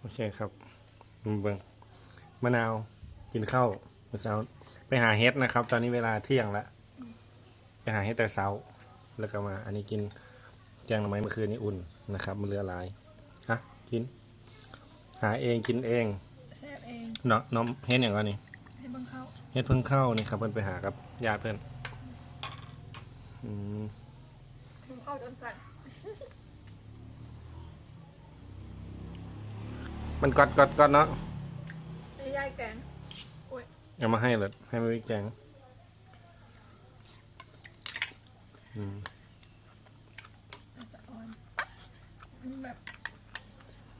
โอเคครับเบิ่งมะนาวกินข้าวเมื่อเช้า ไปหาเฮ็ดนะครับ ตอนนี้เวลาเที่ยงละไปหาเฮ็ดแต่เช้า แล้วก็มา อันนี้กินแกงหน่อไม้เมื่อคืนนี้อุ่นนะครับ มันเหลือหลายอะกิน หาเองกินเองแซ่บเองเนาะน้องเฮ็ดอย่างก่อนนี่ให้เบิ่งเข้าเฮ็ดเพิ่งเข้านี่ครับเพิ่นไปหากับญาติเพิ่นอืม เบิ่งเข้าจนสั่น มันกอดกอดกอดเนาะให้ยายแกงโอ้ยเอามาให้เลยให้มาวิแกงอืมมันสะออนมันแบบ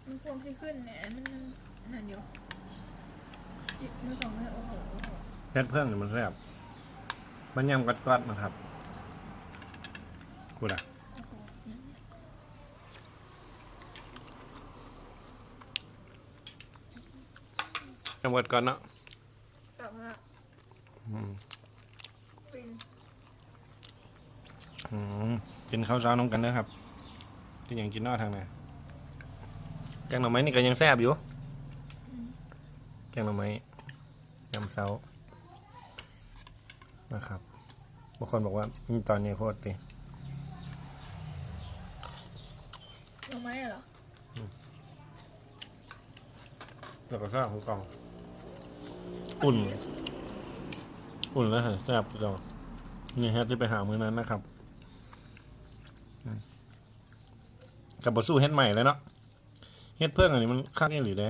มันพวงที่ขึ้นแหมมันนั่นเดียวอีกมือสองมือโอ้โหโอ้โหเฮ็ดเพิ่งนี่มันแซ่บมันยำกอดกอดนะครับกูล่ะ โอ้โหยำกอดกอดเนาะแบบว่าอืมปิงอืมกินข้าวเช้าน้องกันเด้อครับที่ยังกินนอกทางไหนแกงหน่อไม้นี่ก็ยังแซ่บอยู่แกงหน่อไม้ยำเช้านะครับบางคนบอกว่าอืมตอนนี้โคตรดีหน่อไม้อะเหรอ แล้วก็ข้าวของกล่อง อุ่น อุ่นแล้วเหรอแซ่บจังนี่ฮะที่ไปหามื้อนั้นนะครับอืมกับบสู้เฮ็ดใหม่เลยเนาะเฮ็ดเพิ่งอันนี้มันคักนี่หรือเด้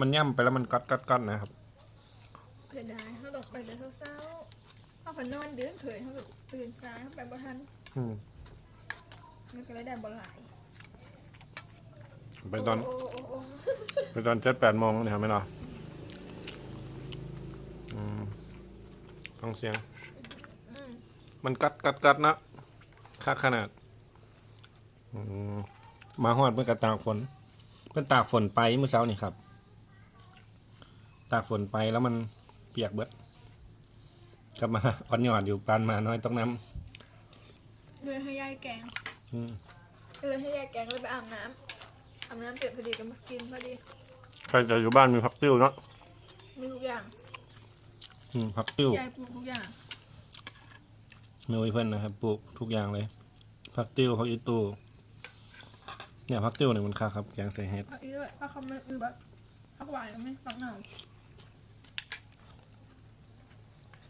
มันย่ำไปแล้วมันกัดกัดกัดนะครับเสียดายเขาต้องไปแต่เช้าๆเขาฝันนอนเดือนเผยเขาแบบตื่นสายเขาไปบ่ทันอืมมันก็เลยได้บ่หลายไปตอนโอ้โอ้โอ้โอ้ไปตอนเจ็ดแปดโมงนี่ครับไม่เนาะ อืมต้องเสียงอืมมันกัดกัดกัดนะคักขนาดอืมมาฮอดเมื่อกตากฝน เพิ่นตากฝนไปเมื่อเช้านี่ครับ ตากฝนไปแล้วมันเปียกเบิดกลับมาอ่อนหยอดอยู่ปานมาน้อยต้องน้เลยให้ยายแกงำอืมก็เลยให้ยายแกงเลยไปอาบน้ำอาบน้ำเสร็จพอดีก็มากินพอดี ใครจะอยู่บ้านมีผักติ้วเนาะมีทุกอย่าง อืมผักติ้ว ยายปลูกทุกอย่างเมลเพื่อนนะครับปลูกทุกอย่างเลยผักติ้วผักอีตูเนี่ยผักติ้วเนี่ยมันค่าครับแกงใส่เห็ดผักอีด้วยผักเขาไม่คือแบบผักหวานก็ไม่ผักหน่อ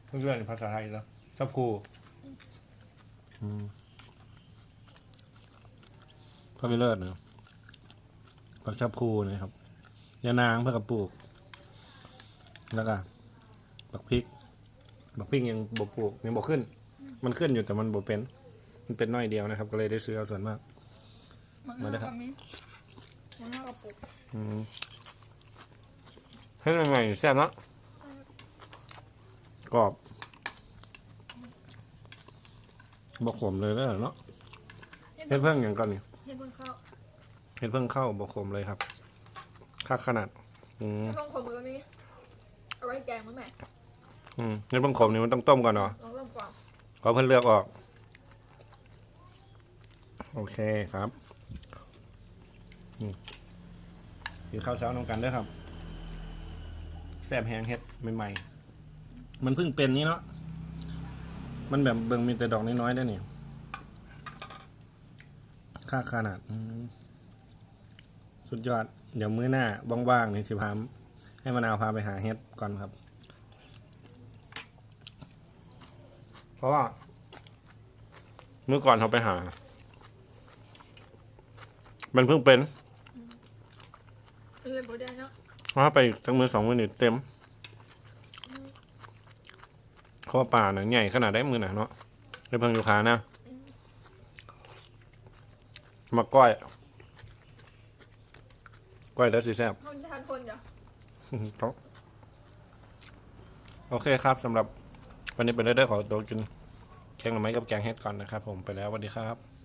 เพื่อนๆภาษาไทยแล้วชอบครูอืมพ่อไปเลิศเนาะผักชอบครูนะครับยานางเพื่อกับปลูก แล้วก็ บักพริก บักพริกยังบ่ปลูกยังบ่ขึ้น มันขึ้นอยู่แต่มันบ่เป็น มันเป็นน้อยเดียวนะครับ ก็เลยได้ซื้อเอาส่วนมากมันมาน่าเลยครักับบมีมันน่ากับปลูกอืมให้ยังไงแซ่บเนาะกรอบบกขมเลยแล้วเนาะเฮ็ดเพิ่งอย่างก่อนนี่เฮ็ดเพิ่งเข้าเฮ็ดเพิ่งเข้าบกขมเลยครับค่าขนาดอืมเฮ็ดเพิ่งขมมือมีเอา ไว้แกงมั้ยแม่อืมเฮ็ดเพิ่งขมนี่มันต้องต้มก่อนเนาะลองเริ่มก่อนขอเพิ่นเลือกออก โอเคครับอืมกินข้าวเช้าน้องกันเด้วยครับแซ่บแห้งเฮ็ดใหม่ๆมันเพิ่งเป็นนี่เนาะมันแบบเบิ่งมีแต่ดอกน้อยๆได้อนี่ค่าขนาดอืมสุดยอด เดี๋ยวมื้อหน้าว่างๆนี่สิพาม ให้มะนาวพาไปหาเฮ็ดก่อนครับ เพราะว่าเมื่อก่อนเขาไปหา มันเพิ่งเป็นมันเลยบ่ได้เนาะเพราะว่าไปทั้งมือสองมือนี่เต็มเพราะว่าป่าน่ะใหญ่ขนาดได้มือหนาเนาะได้เพิ่งอยู่ขานะมาก้อย ก้อยแล้วสิแซ่บเขาจะทานคนจ้ะ ครับโอเคครับสำหรับวันนี้เป็นเรื่องของตัวกินแกงหน่อไม้กับแกงเฮ็ดก่อนนะครับ ผมไปแล้วสวัสดีครับ